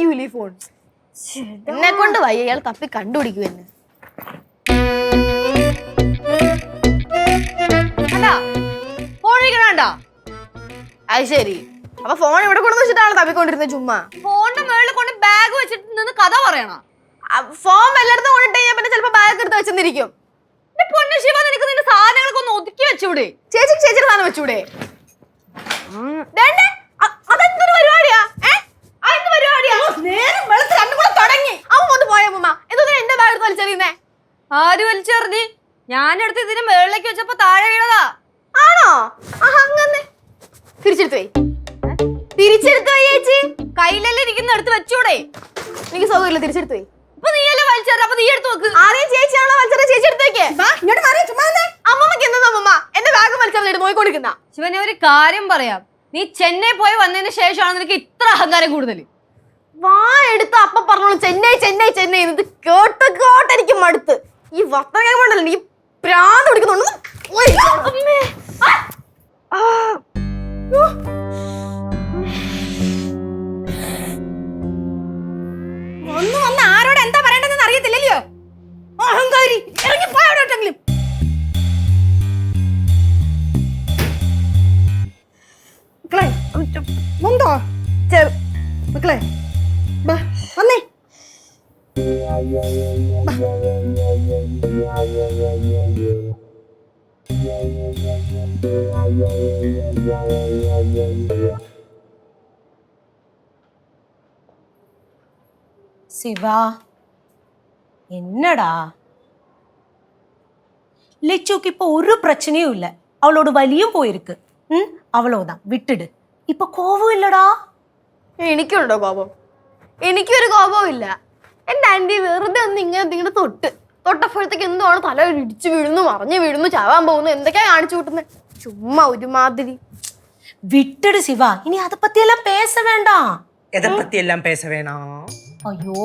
ചെയ്യൂലേ ഫോൺ എന്നെ കൊണ്ട് വയ്യ. ഇയാൾ തപ്പി കണ്ടുപിടിക്കൂ എന്ന്. അത് ശരി. അപ്പൊ ഫോൺ ഇവിടെ കൊണ്ടു വെച്ചിട്ടാണ് തപ്പിക്കൊണ്ടിരുന്നത് ചുമ്മാ. ഫോണിന്റെ മുകളിൽ കൊണ്ട് ബാഗ് വെച്ചിട്ട് നിന്ന് കഥ പറയണ. ഫോൺ വല്ലയിടത്തും കൊണ്ടിട്ട് ഞാൻ പിന്നെ ചിലപ്പോ ബാഗ് എടുത്ത് വെച്ചെന്നിരിക്കും. പൊന്നു ശിവ നിനക്ക് നിന്റെ സാധനങ്ങളൊക്കെ ഒന്ന് ഒതുക്കി വെച്ചൂടെ? ചേച്ചിക്ക് ചേച്ചിയുടെ സാധനം വെച്ചൂടെ? നേരം വെളുത്ത് രണ്ടും കൂടെ തുടങ്ങി. അവൻ കൊണ്ട് പോയ എന്തൊക്കെ എന്റെ ബാഗ് വലിച്ചെറിയുന്നേ? ആര് വലിച്ചെറിഞ്ഞ്? ഞാനെടുത്ത് ഇതിന് മേളിലേക്ക് വെച്ചപ്പോ താഴെ വീണതാ. ആണോ? അങ്ങനെ. തിരിച്ചെടുത്ത് പോയി തിരിച്ചെടുത്ത് പോയി ചേച്ചി. കയ്യിലല്ലേ ഇരിക്കുന്ന എടുത്ത് വെച്ചൂടെ. എനിക്ക് സൗകര്യമില്ല തിരിച്ചെടുത്ത് പോയി ഇപ്പൊ നീയല്ലേ വലിച്ചെറിഞ്ഞ? അപ്പൊ നീ എടുത്ത് നോക്ക്. ആരെയും ചേച്ചിയാണോ വലിച്ചത് ചേച്ചി എടുത്ത് വെക്കേ. ഇങ്ങോട്ട് മാറി ചുമ്മാ അമ്മമ്മക്ക് എന്താ അമ്മമ്മ? എന്റെ ബാഗ് വലിച്ചറിഞ്ഞിട്ട് നോയിക്കൊണ്ടിരിക്കുന്ന ശിവനെ ഒരു കാര്യം പറയാം. നീ ചെന്നൈ പോയി വന്നതിന് ശേഷമാണ് നിനക്ക് ഇത്ര അഹങ്കാരം കൂടുതൽ വാ എടുത്ത് അപ്പ പറഞ്ഞോളൂ ചെന്നൈ ചെന്നൈ ചെന്നൈ ഇത് കേട്ട് കേട്ട് എനിക്ക് മടുത്ത്. ഈ വർത്തമാനം കൊണ്ടല്ലോ നീ പ്രാന്ത് പിടിക്കുന്നുണ്ട്. ഒന്ന് വന്ന് ആരോട് എന്താ പറയണ്ടെന്ന് അറിയത്തില്ലല്ലോ അഹങ്കാരി. ഇറങ്ങി പോയ എവിടെയെങ്കിലും മക്കളെ ചെറു മക്കളെ. ബാ വന്നേ சிவா என்னடா லிச்சுக்கு இப்போ ஒரு பிரச்சனையும் இல்லை அவளோட வலியும் போயிருக்கு ம் அவ்வளவுதான் விட்டுடு இப்போ கோவம் இல்லடா എനിക്കുണ്ടോ കോപം എനിക്കൊരു കോപവും ഇല്ല എന്റെ ആന്റി വെറുതെ ഒന്ന് ഇങ്ങനെ ഇങ്ങനെ തൊട്ട് തൊട്ടപ്പോഴത്തേക്ക് എന്തുവാണ് തല ഇടിച്ചു വീഴുന്നു മറിഞ്ഞു വീഴുന്നു ചാവാൻ പോകുന്നു എന്തൊക്കെയാ കാണിച്ചു കൂട്ടുന്നത് ചുമ്മാ ഒരുമാതിരി விட்டுடு சிவா இனி அதை பத்தியெல்லாம் பேச வேண்டாம் எதை பத்தி எல்லாம் பேச வேணாம் ஐயோ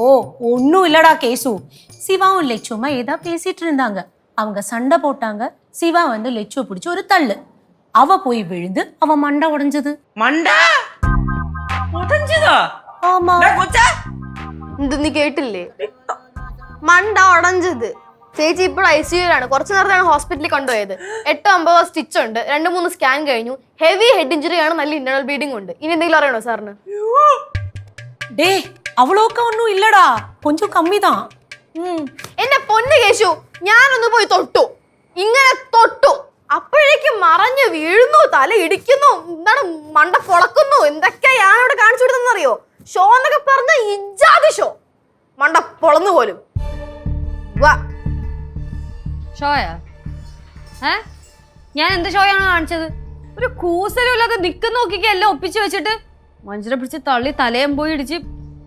ஒன்றும் இல்லடா கேசு சிவாவும் லெச்சுமா ஏதா பேசிட்டு இருந்தாங்க அவங்க சண்டை போட்டாங்க சிவா வந்து லெச்சுவை பிடிச்சி ஒரு தள்ளு அவ போய் விழுந்து அவ மண்டை உடைஞ்சது மண்டா உடஞ்சுதா ஆமா கொச்சா എന്ത് നീ കേട്ടില്ലേ? മണ്ട ഉടഞ്ചത്. ചേച്ചി ഇപ്പോൾ ഐ സി യുലാണ് കുറച്ചു നേരത്താണ് ഹോസ്പിറ്റലിൽ കൊണ്ടുപോയത്. എട്ട് ഒമ്പത് സ്റ്റിച്ച് ഉണ്ട്. രണ്ട് മൂന്ന് സ്കാൻ കഴിഞ്ഞു. ഹെവി ഹെഡ് ഇഞ്ചുറി ആണ് നല്ല ഇന്റേണൽ ബ്ലീഡിംഗ് ഉണ്ട്. ഇനി എന്തെങ്കിലും അറിയണോ സാറിന്? ഡേ അവളൊക്കെ ഒന്നും ഇല്ലടാ. കൊഞ്ചു കമ്മിതാ. എന്റെ പൊന്ന് കേശു ഞാനൊന്ന് പോയി തൊട്ടു. ഇങ്ങനെ തൊട്ടു. അപ്പോഴേക്ക് മറഞ്ഞു വീഴുന്നു തല ഇടിക്കുന്നു എന്താണ് മണ്ട പൊളക്കുന്നു എന്തൊക്കെയാണ് അവിടെ കാണിച്ചു ഷോ എന്നൊക്കെ പറഞ്ഞ ഇജാതി ഷോ. മണ്ട പൊളന്നു പോലും. വാ. ഷോയാ? ഏ? ഞാൻ എന്ത് ഷോയാണ് കാണിച്ചത്? ഒരു കൂസലുമില്ലാതെ നിക്കു നിക്കുന്ന നോക്കിക്ക് എല്ലാം ഒപ്പിച്ച് വെച്ചിട്ട് മനുഷ്യരെ പിടിച്ച് തള്ളി തലയും പോയി ഇടിച്ച്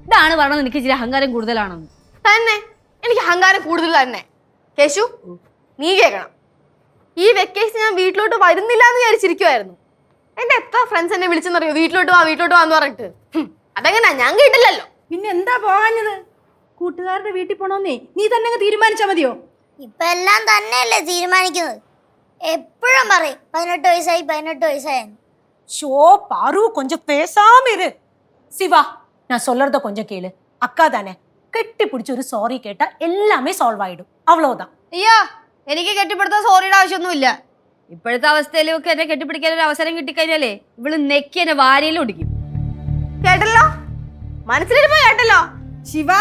ഇതാണ് പറഞ്ഞത് എനിക്ക് ഇച്ചിരി അഹങ്കാരം കൂടുതലാണെന്ന്. തന്നെ. എനിക്ക് അഹങ്കാരം കൂടുതൽ തന്നെ. കേശു നീ കേൾക്കണം ഈ വെക്കേഷൻ ഞാൻ വീട്ടിലോട്ട് വരുന്നില്ല എന്ന് വിചാരിച്ചിരിക്കുമായിരുന്നു എന്റെ എത്ര ഫ്രണ്ട്സ് എന്നെ വിളിച്ചെന്നറിയോ? വീട്ടിലോട്ട് വാ വീട്ടിലോട്ട് വാന്ന് പറഞ്ഞിട്ട്. ഹും, അതെങ്ങനാ ഞാൻ കേട്ടില്ലല്ലോ പിന്നെ എന്താ പോകാഞ്ഞത് കൂട്ടുകാരുടെ വീട്ടിൽ പോണോന്നേ നീ തന്നെ അങ്ങ് തീരുമാനിച്ചാ മതിയോ ഇപ്പൊ എല്ലാം തന്നെയല്ലേ തീരുമാനിക്കുന്നത് എപ്പോഴും പറയും പതിനെട്ട് വയസ്സായി പതിനെട്ട് വയസ്സായി ஷோ பாரு கொஞ்சம் பேசாம இரு சிவா நான் சொல்றத கொஞ்சம் கேளு அக்கா தானே கெட்டி பிடிச்சி ஒரு சாரி கேட்டா எல்லாமே சால்வ் ஆயிடும் அவ்வளவுதான் അയ്യോ എനിക്ക് കെട്ടിപ്പിടുത്താൻ സോറിയുടെ ആവശ്യമൊന്നുമില്ല ഇപ്പോഴത്തെ അവസ്ഥയിലൊക്കെ എന്നെ കെട്ടിപ്പിടിക്കാൻ ഒരു അവസരം കിട്ടിക്കഴിഞ്ഞാലേ ഇവള് നെക്കി എന്നെ വാരിയിൽ ഒടിക്കും കേട്ടല്ലോ മനസ്സിലിരുമ്പോ കേട്ടല്ലോ ശിവ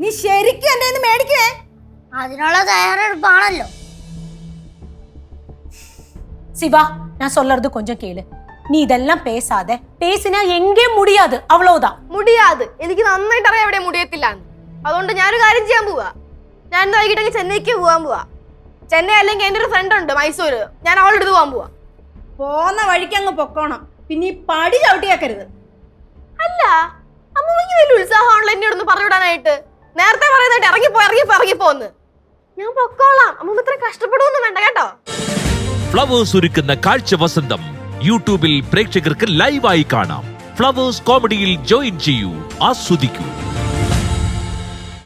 നീ ശരിക്കും എന്റെ കയ്യിന്ന് മേടിക്കുവേ അതിനുള്ള തയ്യാറെടുപ്പാണല്ലോ சிவா நான் சொல்றது கொஞ்சம் கேளு நீ இதெல்லாம் பேசாத பேசினா எங்கேயும் முடியாது அவ்வளவுதான் മുടിയാത് എനിക്ക് നന്നായിട്ട് അറിയാം എവിടെ മുടിയത്തില്ല അതുകൊണ്ട് ഞാനൊരു കാര്യം ചെയ്യാൻ പോവാ ഞാൻ ഇന്ന് വൈകിട്ടൊക്കെ ചെന്നൈക്ക് പോവാൻ പോവാ ചെന്നൈ അല്ലെങ്കിൽ എൻ്റെ ഒരു ഫ്രണ്ട് ഉണ്ട് മൈസൂര് ഞാൻ അവളുടെ അടുത്ത് പോകാൻ പോവാ പോന്ന വഴിക്ക് അങ്ങ് പൊക്കോണം പിന്നെ ഈ പടി ചവിട്ടിയാക്കരുത് അല്ല അമ്മമ്മക്ക് വലിയ ഉത്സാഹമാണല്ലോ എന്നോട് ഒന്ന് പറഞ്ഞുവിടാനായിട്ട്. നേരത്തെ പറയുന്നതായിട്ട് ഇറങ്ങിപ്പോ ഇറങ്ങിപ്പോ ഇറങ്ങിപ്പോന്ന്. ഞാൻ പൊക്കോളാം. അമ്മമ്മ ഇത്ര കഷ്ടപ്പെടുവൊന്നും വേണ്ട കേട്ടോ. ഫ്ലവേഴ്സ് ഒരുക്കുന്ന കാഴ്ച വസന്തം യൂട്യൂബിൽ പ്രേക്ഷകർക്ക് ലൈവായി കാണാം. ഫ്ലവേഴ്സ് കോമഡിയിൽ ജോയിൻ ചെയ്യൂ ആസ്വദിക്കൂ.